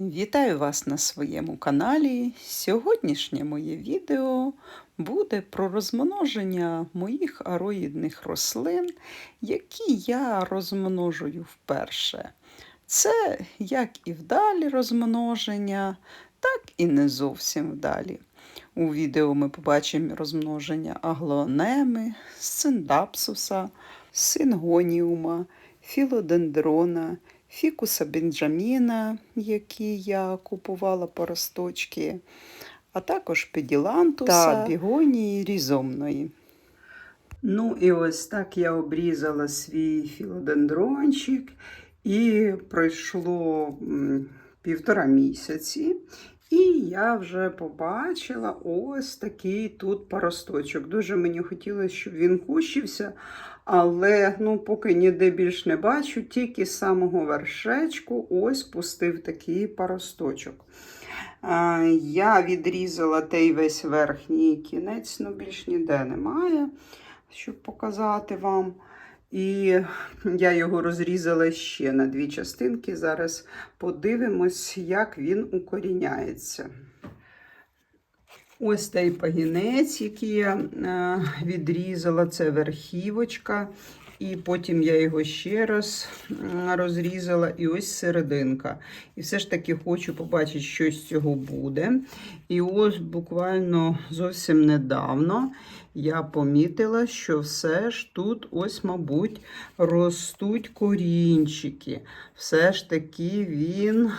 Вітаю вас на своєму каналі. Сьогоднішнє моє відео буде про розмноження моїх ароїдних рослин, які я розмножую вперше. Це як і вдалі розмноження, так і не зовсім вдалі. У відео ми побачимо розмноження аглоонеми, сциндапсуса, сингоніума, філодендрона, фікуса бенджаміна, які я купувала по росточки, а також педілантуса та бігонії різомної. Ну і ось так я обрізала свій філодендрончик, і пройшло півтора місяці. І я вже побачила ось такий тут паросточок. Дуже мені хотілося, щоб він кущився, але ну, поки ніде більш не бачу, тільки з самого вершечку ось пустив такий паросточок. Я відрізала той весь верхній кінець, ну більш ніде немає, щоб показати вам. І я його розрізала ще на дві частинки. Зараз подивимось, як він укоріняється. Ось цей пагінець, який я е, відрізала, це верхівочка. І потім я його ще раз розрізала, і ось серединка. І все ж таки хочу побачити, що з цього буде. І ось буквально зовсім недавно я помітила, що все ж тут, ось, мабуть, ростуть корінчики. Все ж таки він.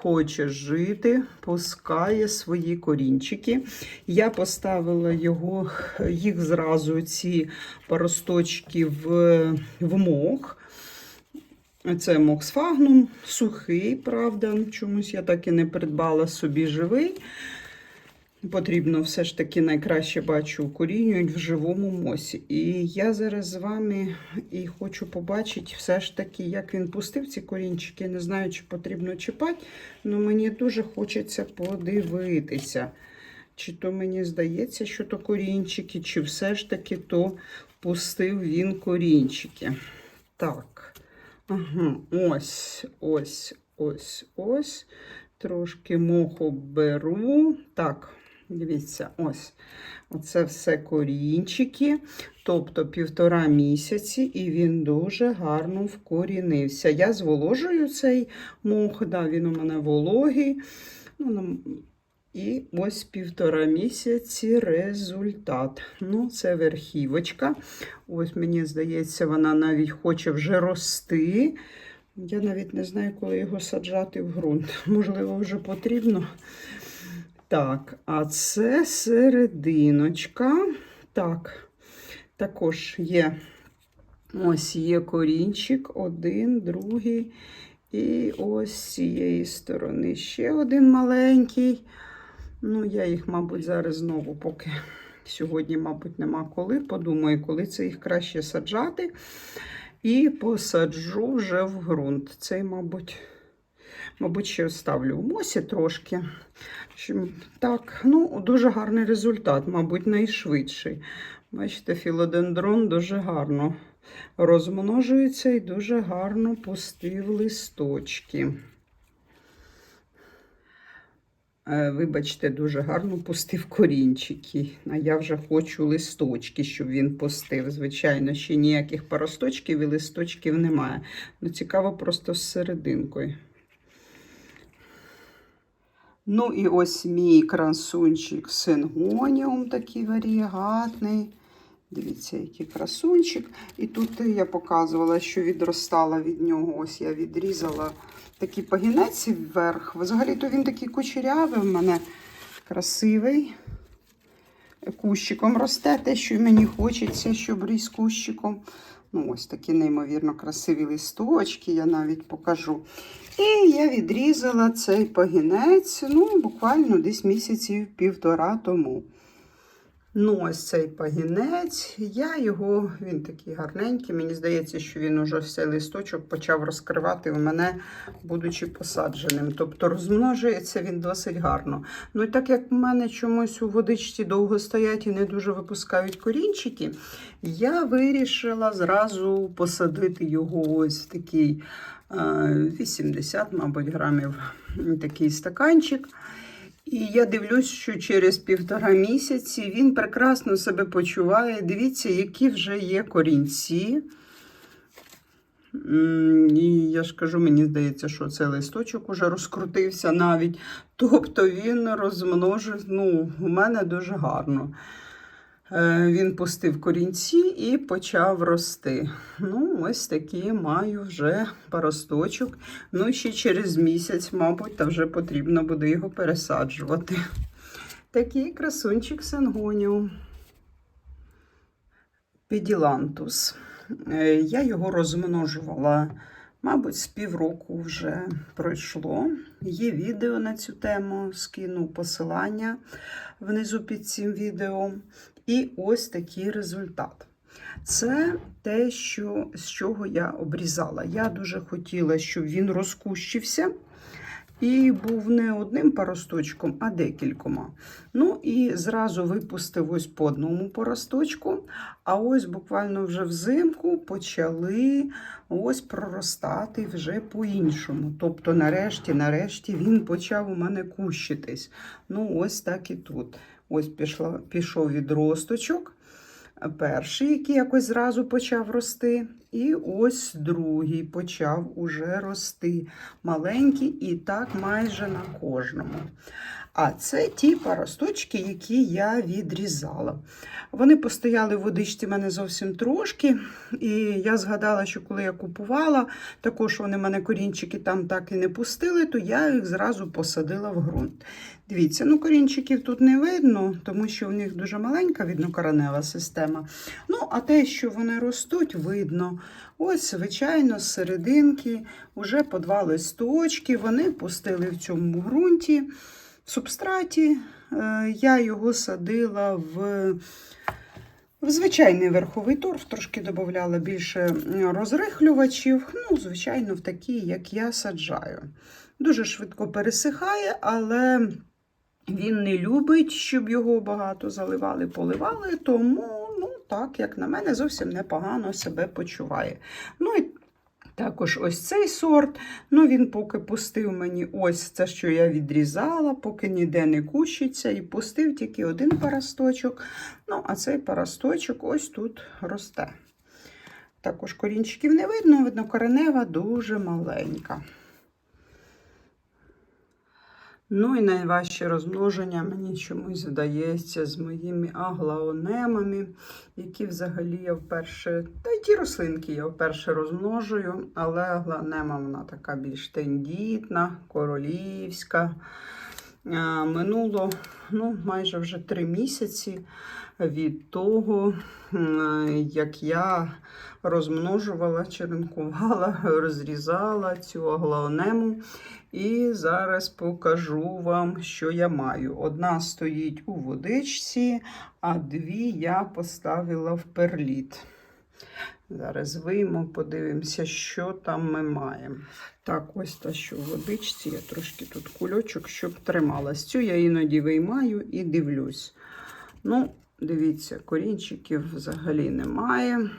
Хоче жити, пускає свої корінчики. Я поставила його, їх зразу, ці паросточки в, в мох. Це мох сфагнум, сухий, правда. Чомусь я так і не придбала собі живий. Потрібно все ж таки найкраще бачу укорінюють в живому мосі. І я зараз з вами і хочу побачити все ж таки, як він пустив ці корінчики. Не знаю, чи потрібно чіпати, але мені дуже хочеться подивитися. Чи то мені здається, що то корінчики, чи все ж таки то пустив він корінчики. Так, ага, ось, ось, ось, ось. Трошки моху беру. Так. Дивіться, ось. Оце все корінчики, тобто півтора місяці, і він дуже гарно вкорінився. Я зволожую цей мох, да, він у мене вологий. Ну, І ось півтора місяці результат. Ну, Це верхівочка. Ось, мені здається, вона навіть хоче вже рости. Я навіть не знаю, коли його саджати в ґрунт. Можливо, вже потрібно. Так, а це серединочка. Так, також є ось є корінчик, один, другий. І ось з цієї сторони ще один маленький. Ну, я їх, мабуть, зараз знову, поки сьогодні, мабуть, нема коли. Подумаю, коли це їх краще саджати. І посаджу вже в ґрунт. Цей, мабуть, мабуть, ще оставлю в мосі трошки. Так, ну, дуже гарний результат, мабуть, найшвидший. Бачите, філодендрон дуже гарно розмножується і дуже гарно пустив листочки. Е, вибачте, дуже гарно пустив корінчики. А я вже хочу листочки, щоб він пустив. Звичайно, ще ніяких паросточків і листочків немає. Ну, цікаво просто з серединкою. Ну, і ось мій красунчик сингоніум такий варіагатний. Дивіться, який красунчик. І тут я показувала, що відростала від нього. Ось я відрізала такий пагінець вверх. Взагалі-то він такий кучерявий в мене красивий. Кущиком росте те, що мені хочеться, щоб ріс кущиком. Ну, Ось такі неймовірно красиві листочки, я навіть покажу. І я відрізала цей пагінець, ну, буквально десь місяців півтора тому. Ну, ось цей пагінець, я його, він такий гарненький. Мені здається, що він уже все листочок почав розкривати у мене, будучи посадженим. Тобто розмножується він досить гарно. Ну і так як в мене чомусь у водичці довго стоять і не дуже випускають корінчики, я вирішила зразу посадити його ось в такий е, 80, мабуть, грамів такий стаканчик. І я дивлюсь, що через півтора місяці він прекрасно себе почуває. Дивіться, які вже є корінці. І я ж кажу, мені здається, що цей листочок уже розкрутився навіть. Тобто він розмножив, ну, у мене дуже гарно. Е, Він пустив корінці і почав рости. Ну, ось такі маю вже паросточок. Ну, ще через місяць, мабуть, та вже потрібно буде його пересаджувати. Такий красунчик сангонів. Педілантус. Е, Я його розмножувала, мабуть, з півроку вже пройшло. Є відео на цю тему, скину посилання внизу під цим відео. І ось такий результат. Це те, що, з чого я обрізала. Я дуже хотіла, щоб він розкущився і був не одним паросточком, а декількома. Ну і зразу випустив ось по одному паросточку, а ось буквально вже взимку почали ось проростати вже по-іншому. Тобто, нарешті, нарешті він почав у мене кущитись. Ну, ось так і тут. Ось пішло, пішов відросточок. Перший, який якось зразу почав рости, і ось другий почав уже рости. Маленький, і так майже на кожному. А це ті паросточки, які я відрізала. Вони постояли в водичці в мене зовсім трошки. І я згадала, що коли я купувала, також вони мене корінчики там так і не пустили, то я їх зразу посадила в ґрунт. Дивіться, ну корінчиків тут не видно, тому що у них дуже маленька віднокоренева система. Ну, а те, що вони ростуть, видно. Ось, звичайно, з серединки вже по два листочки. Вони пустили в цьому ґрунті. Субстраті Е, я його садила в, в звичайний верховий торф, трошки додавала більше розрихлювачів. Ну, звичайно, в такі, як я саджаю. Дуже швидко пересихає, але він не любить, щоб його багато заливали, поливали, тому, ну, так, як на мене, зовсім непогано себе почуває. Ну і також ось цей сорт. Ну, він поки пустив мені ось це, що я відрізала, поки ніде не кущиться, і пустив тільки один парасточок. Ну, а цей парасточок ось тут росте. Також корінчиків не видно, видно, коренева дуже маленька. Ну і найважче розмноження мені чомусь здається з моїми аглаонемами, які взагалі я вперше, та й ті рослинки я вперше розмножую, але аглаонема вона така більш тендітна, королівська. Минуло ну, майже вже три місяці від того, як я розмножувала, черенкувала, розрізала цю аглаонему. І зараз покажу вам, що я маю. Одна стоїть у водичці, а дві я поставила в перліт. Зараз вийму, подивимося, що там ми маємо. Так, ось та, що в водичці. Я трошки тут кульочок, щоб трималась. Цю я іноді виймаю і дивлюсь. Ну, дивіться, корінчиків взагалі немає.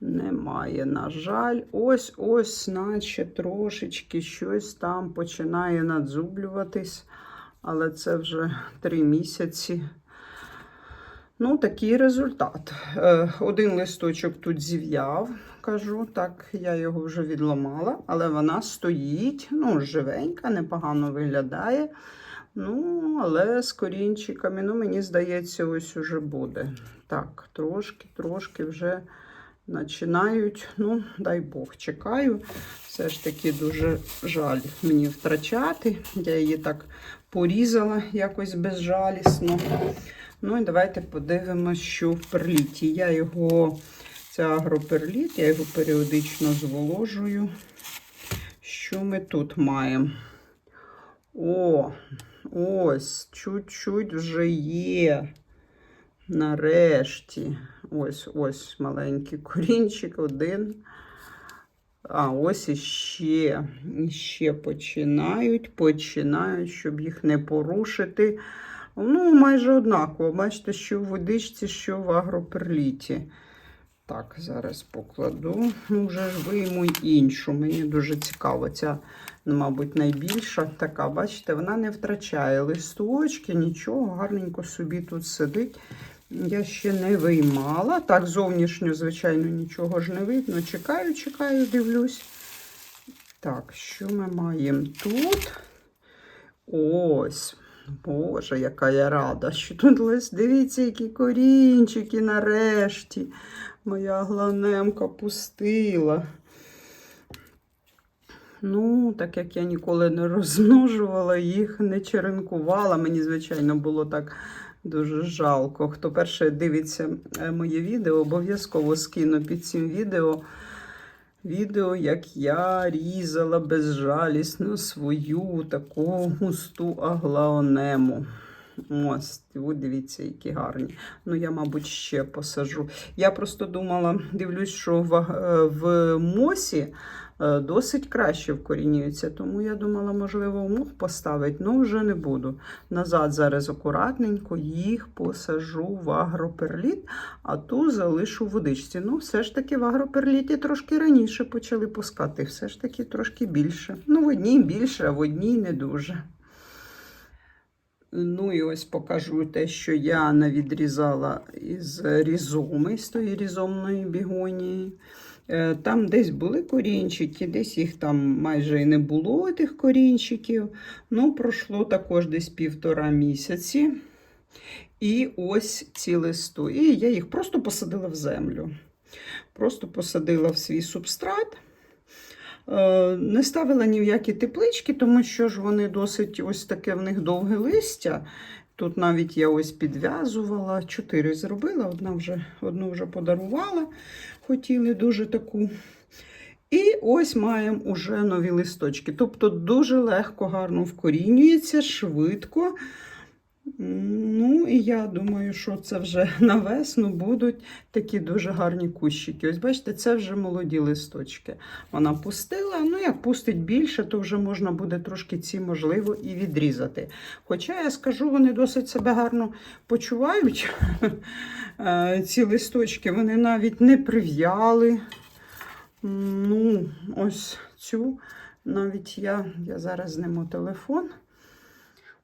Немає, на жаль. Ось ось, наче трошечки щось там починає надзублюватись, але це вже три місяці. Ну, такий результат. Е, Один листочок тут зів'яв, кажу, так, я його вже відламала, але вона стоїть, ну, живенька, непогано виглядає. Ну, але з корінчиками, ну, мені здається, ось уже буде. Так, трошки, трошки вже починають. Ну, дай Бог, чекаю. Все ж таки дуже жаль мені втрачати. Я її так порізала якось безжалісно. Ну і давайте подивимося, що в перліті. Я його, це агроперліт, я його періодично зволожую. Що ми тут маємо? О, Ось, чуть-чуть вже є. Нарешті. Ось, ось маленький корінчик, один. А ось іще, іще починають, починають, щоб їх не порушити. Ну, майже однаково. Бачите, що в водичці, що в агроперліті. Так, зараз покладу. Ну, вже ж вийму іншу. Мені дуже цікаво. Ця, ну, мабуть, найбільша така. Бачите, вона не втрачає листочки, нічого, гарненько собі тут сидить. Я ще не виймала. Так, зовнішньо, звичайно, нічого ж не видно. Чекаю, чекаю, дивлюсь. Так, що ми маємо тут? Ось. Боже, яка я рада, що тут лист. Дивіться, які корінчики нарешті. Моя гланемка пустила. Ну, так як я ніколи не розмножувала їх, не черенкувала. Мені, звичайно, було так дуже жалко. Хто перше дивиться е, моє відео, обов'язково скину під цим відео. Відео, як я різала безжалісно свою таку густу аглаонему. Ось, дивіться, які гарні. Ну, я, мабуть, ще посажу. Я просто думала, дивлюсь, що в, е, в мосі досить краще вкорінюються, тому я думала, можливо, в мох поставити, але вже не буду. Назад зараз акуратненько їх посажу в агроперліт, а ту залишу в водичці. Ну, все ж таки в агроперліті трошки раніше почали пускати, все ж таки трошки більше. Ну, в одній більше, а в одній не дуже. Ну і ось покажу те, що я навідрізала із різоми, з тої різомної бігонії. Е, Там десь були корінчики, десь їх там майже і не було, тих корінчиків. Ну, пройшло також десь півтора місяці. І ось ці листи. І я їх просто посадила в землю. Просто посадила в свій субстрат. Е, Не ставила ні в які теплички, тому що ж вони досить ось таке в них довге листя. Тут навіть я ось підв'язувала, чотири зробила, одна вже, одну вже подарувала, хотіли дуже таку. І ось маємо уже нові листочки. Тобто дуже легко, гарно вкорінюється, швидко. Ну, і я думаю, що це вже на весну будуть такі дуже гарні кущики. Ось бачите, це вже молоді листочки. Вона пустила. Ну, як пустить більше, то вже можна буде трошки ці, можливо, і відрізати. Хоча я скажу, вони досить себе гарно почувають. Е, Ці листочки вони навіть не прив'яли. Ну, ось цю навіть я, я зараз зніму телефон.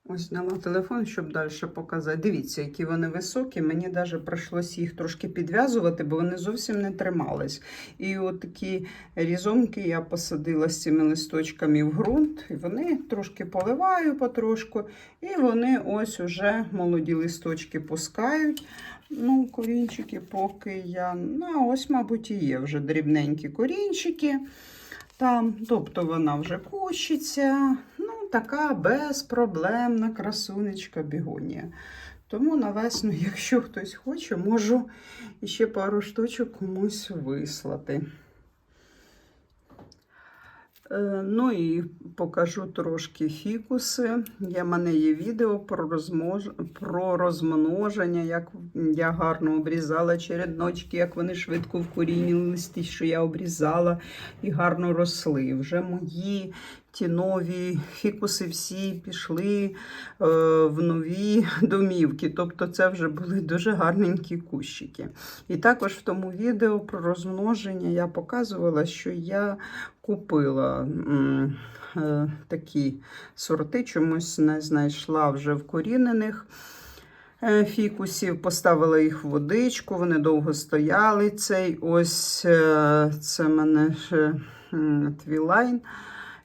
Ось зняла телефон, щоб далі показати. Дивіться, які вони високі. Мені навіть прийшлося їх трошки підв'язувати, бо вони зовсім не тримались. І от такі різомки я посадила з цими листочками в ґрунт. І вони трошки поливаю потрошку. І вони ось уже молоді листочки пускають. Ну, корінчики, поки я. Ну, ось, мабуть, і є вже дрібненькі корінчики. Там, тобто вона вже кущиться. Така безпроблемна красунечка бігонія. Тому на весну, якщо хтось хоче, можу ще пару штучок комусь вислати. Е, Ну і покажу трошки фікуси. Я, в мене є відео про, розмнож... про розмноження, як я гарно обрізала чередночки, як вони швидко вкорінювалися, що я обрізала і гарно росли. Вже мої ті нові фікуси всі пішли е, в нові домівки. Тобто це вже були дуже гарненькі кущики. І також в тому відео про розмноження я показувала, що я купила е, такі сорти, чомусь не знайшла вже вкорінених. е, Фікусів, поставила їх в водичку, вони довго стояли. Цей ось е, це мене твілайн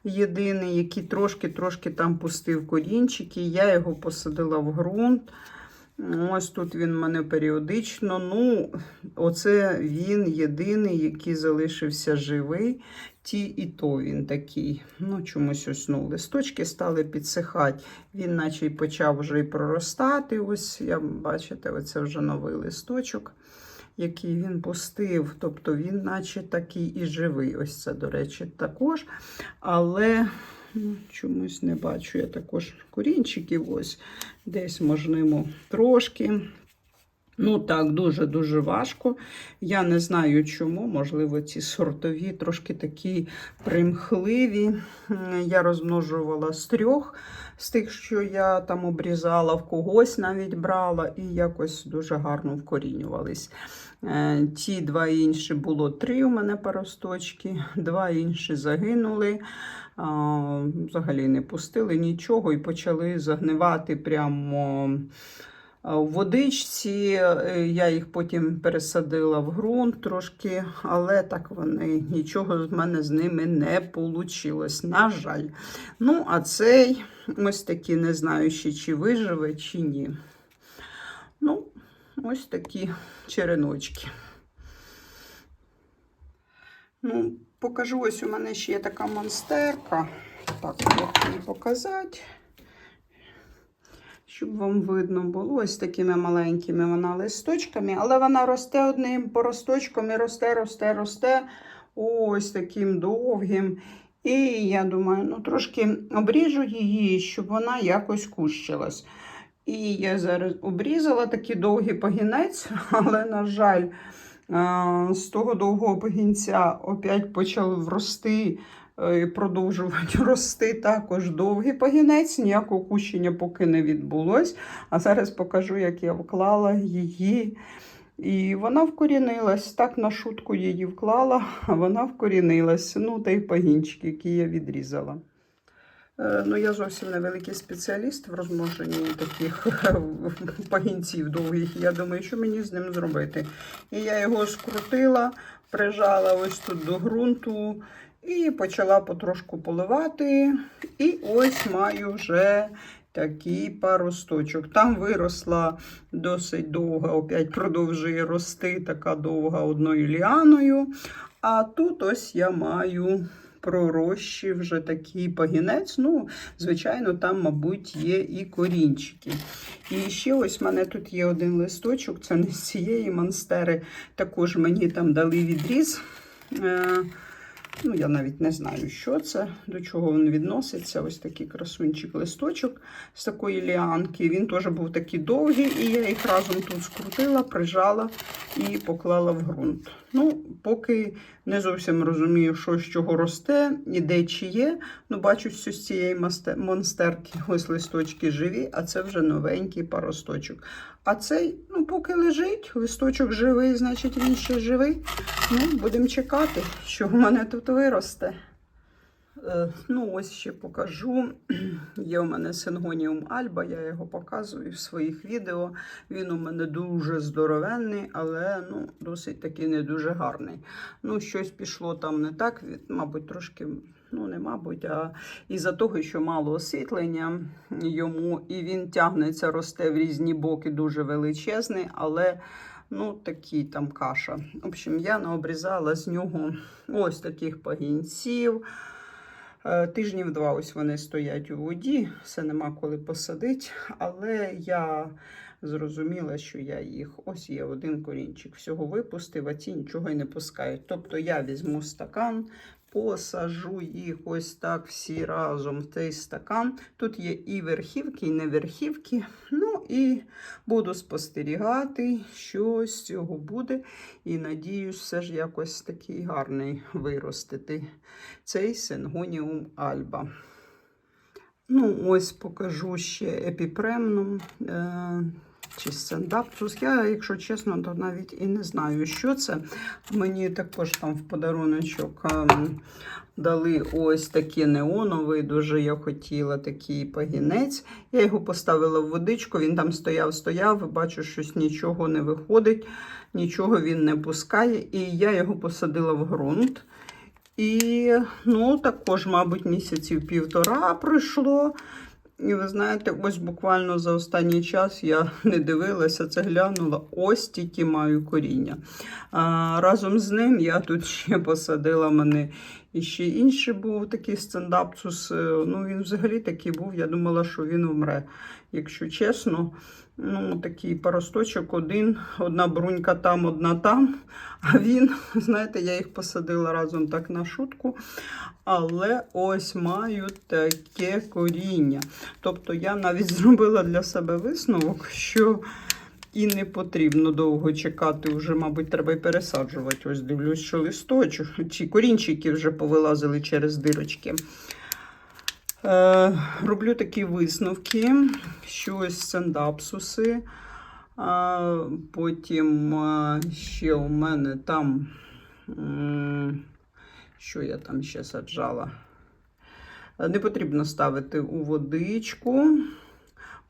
єдиний, який трошки-трошки там пустив корінчики. Я його посадила в ґрунт. Ось тут він в мене періодично. Ну, оце він єдиний, який залишився живий. Ті і то він такий. Ну, чомусь ось ну, листочки стали підсихати. Він наче й почав вже і проростати. Ось, я бачите, оце вже новий листочок, який він пустив. Тобто він, наче такий і живий. Ось це, до речі, також. Але Ну, чомусь не бачу. Я також корінчиків ось десь можливо трошки. Ну так, дуже-дуже важко. Я не знаю чому. Можливо, ці сортові трошки такі примхливі. Я розмножувала з трьох, з тих, що я там обрізала, в когось навіть брала, і якось дуже гарно вкорінювались. Е, Ті два інші було три у мене паросточки, два інші загинули. Взагалі не пустили нічого і почали загнивати прямо. А У водичці е, я їх потім пересадила в ґрунт трошки, але так вони нічого з мене з ними не вийшло, на жаль. Ну, а цей ось такі, не знаю ще, чи виживе, чи ні. Ну, ось такі череночки. Ну, покажу, ось у мене ще є така монстерка. Так, як її показати щоб вам видно було ось такими маленькими вона листочками, але вона росте одним поросточком і росте, росте, росте ось таким довгим. І я думаю, ну трошки обріжу її, щоб вона якось кущилась. І я зараз обрізала такий довгий пагінець, але, на жаль, з того довгого пагінця опять почав врости е, і продовжувати рости також довгий пагінець, ніякого кущення поки не відбулось. А зараз покажу, як я вклала її. І вона вкорінилась. Так на шутку її вклала, а вона вкорінилась. Ну, та й пагінчик, який я відрізала. Е, Ну, я зовсім невеликий спеціаліст в розмноженні таких пагінців довгих. Я думаю, що мені з ним зробити. І я його скрутила, прижала ось тут до ґрунту і почала потрошку поливати. І ось маю вже такий паросточок. Там виросла досить довга, опять продовжує рости така довга одною ліаною. А тут ось я маю пророщі вже такий пагінець. Ну, звичайно, там, мабуть, є і корінчики. І ще ось в мене тут є один листочок, це не з цієї монстери. Також мені там дали відріз. Ну, я навіть не знаю, що це, до чого він відноситься. Ось такий красунчик листочок з такої ліанки. Він теж був такий довгий, і я їх разом тут скрутила, прижала і поклала в ґрунт. Ну, поки не зовсім розумію, що з чого росте і де чи є. Ну, бачу, що з цієї монстерки ось листочки живі, а це вже новенький паросточок. А цей, ну, поки лежить, листочок живий, значить він ще живий. Ну, будемо чекати, що в мене тут виросте. Е, Ну, ось ще покажу. Є у мене сингоніум Альба, я його показую в своїх відео. Він у мене дуже здоровенний, але ну, досить таки не дуже гарний. Ну, щось пішло там не так, мабуть, трошки, ну не мабуть, а із-за того, що мало освітлення йому, і він тягнеться, росте в різні боки, дуже величезний, але. Ну, такий там каша. В общем, я наобрізала з нього ось таких пагінців. Е, Тижнів два ось вони стоять у воді, все нема коли посадити, але я зрозуміла, що я їх ось є один корінчик. Всього випустив, а ті нічого й не пускають. Тобто я візьму стакан, посажу їх ось так всі разом в цей стакан. Тут є і верхівки, і не верхівки. Ну і буду спостерігати, що з цього буде. І надіюсь, все ж якось такий гарний виростити цей сингоніум альба. Ну, ось покажу ще епіпремнум е, чи сендаптус. Я, якщо чесно, то навіть і не знаю, що це. Мені також там в подаруночок ем, дали ось такий неоновий. Дуже я хотіла такий пагінець. Я його поставила в водичку, він там стояв, стояв, бачу, щось нічого не виходить, нічого він не пускає. І я його посадила в ґрунт. І ну, також, мабуть, місяців півтора пройшло. І ви знаєте, ось буквально за останній час я не дивилася, це глянула. Ось тільки маю коріння. А, разом з ним я тут ще посадила мене І ще інший був такий стендапцус. е, Ну, він взагалі такий був. Я думала, що він умре, Якщо чесно, ну, такий паросточок один, одна брунька там, одна там. А він, знаєте, я їх посадила разом так на шутку. Але ось мають таке коріння. Тобто я навіть зробила для себе висновок, що і не потрібно довго чекати. Вже, мабуть, треба і пересаджувати. Ось дивлюсь, що листочок, ці корінчики вже повилазили через дирочки. Е, роблю такі висновки, що ось сендапсуси. А, потім а, ще у мене там, що я там ще саджала. Е, Не потрібно ставити у водичку.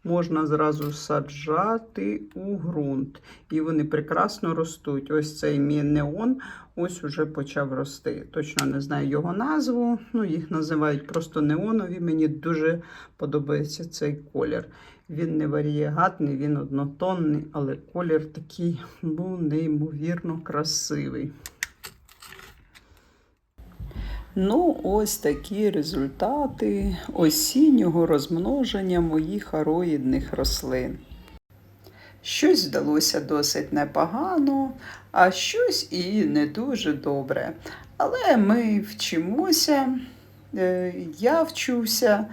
Можна зразу саджати у ґрунт. І вони прекрасно ростуть. Ось цей мій неон ось уже почав рости. Точно не знаю його назву. Ну, їх називають просто неонові. Мені дуже подобається цей колір. Він не варієгатний, він однотонний, але колір такий ну, неймовірно красивий. Ну, ось такі результати осіннього розмноження моїх ароїдних рослин. Щось вдалося досить непогано, а щось і не дуже добре. Але ми вчимося, е, я вчуся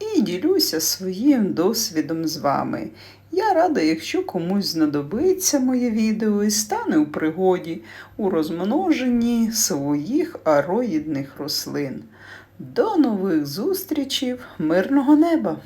і ділюся своїм досвідом з вами. Я рада, якщо комусь знадобиться моє відео і стане у пригоді у розмноженні своїх ароїдних рослин. До нових зустрічей, мирного неба!